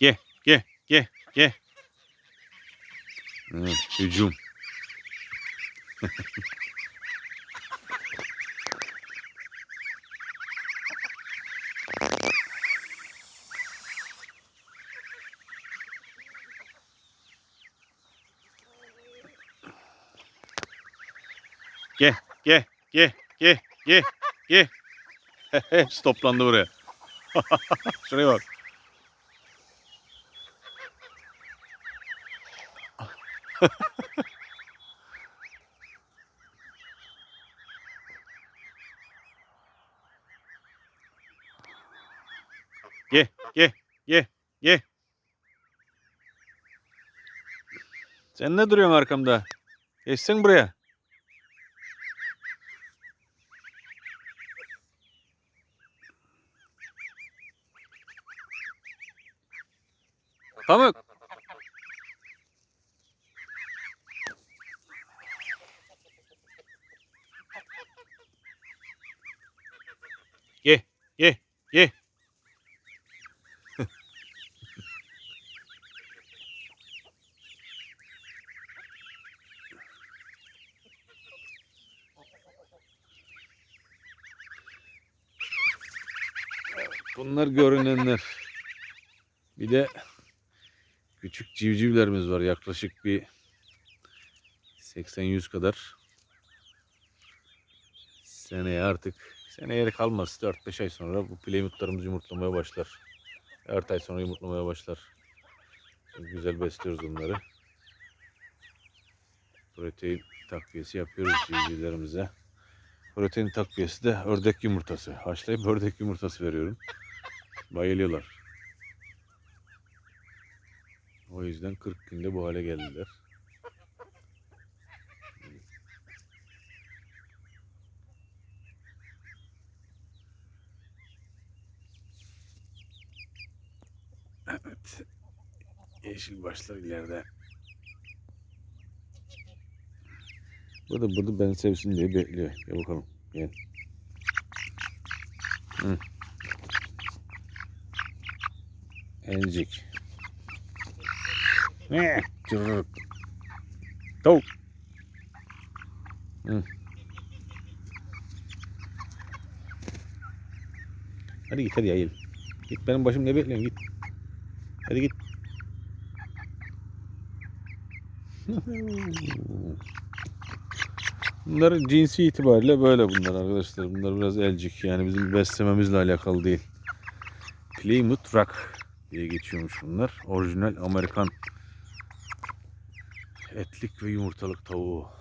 Gel, gel, gel, gel. Evet, hücum. Gel, gel, gel, gel, gel, gel. Hepsi toplandı buraya. Şuraya bak. Gel, gel, gel, gel. Sen ne duruyorsun arkamda? Geçsin buraya. Pamuk. Ye, ye. Bunlar görünenler. Bir de küçük civcivlerimiz var. Yaklaşık bir 80-100 kadar. Seneye artık seneye kalmaz. 4-5 ay sonra bu playmutlarımız yumurtlamaya başlar. 4 ay sonra yumurtlamaya başlar. Güzel besliyoruz onları. Protein takviyesi yapıyoruz civcivlerimize. Protein takviyesi de ördek yumurtası. Haşlayıp ördek yumurtası veriyorum. Bayılıyorlar. O yüzden 40 günde bu hale geldiler. Evet. Yeşil başlar ileride. Bu da burada ben sevsin diye bekliyor. Gel bakalım. Gel. Hı. Elcik. Ne? Cırrık. Tavuk. Hı. Hadi git hadi yayıl. Git benim başım ne bekliyorsun git. Hadi git. Bunların cinsi itibariyle böyle bunlar arkadaşlar. Bunlar biraz elcik yani bizim beslememizle alakalı değil. Plymouth Rock diye geçiyormuş bunlar. Orijinal Amerikan etlik ve yumurtalık tavuğu.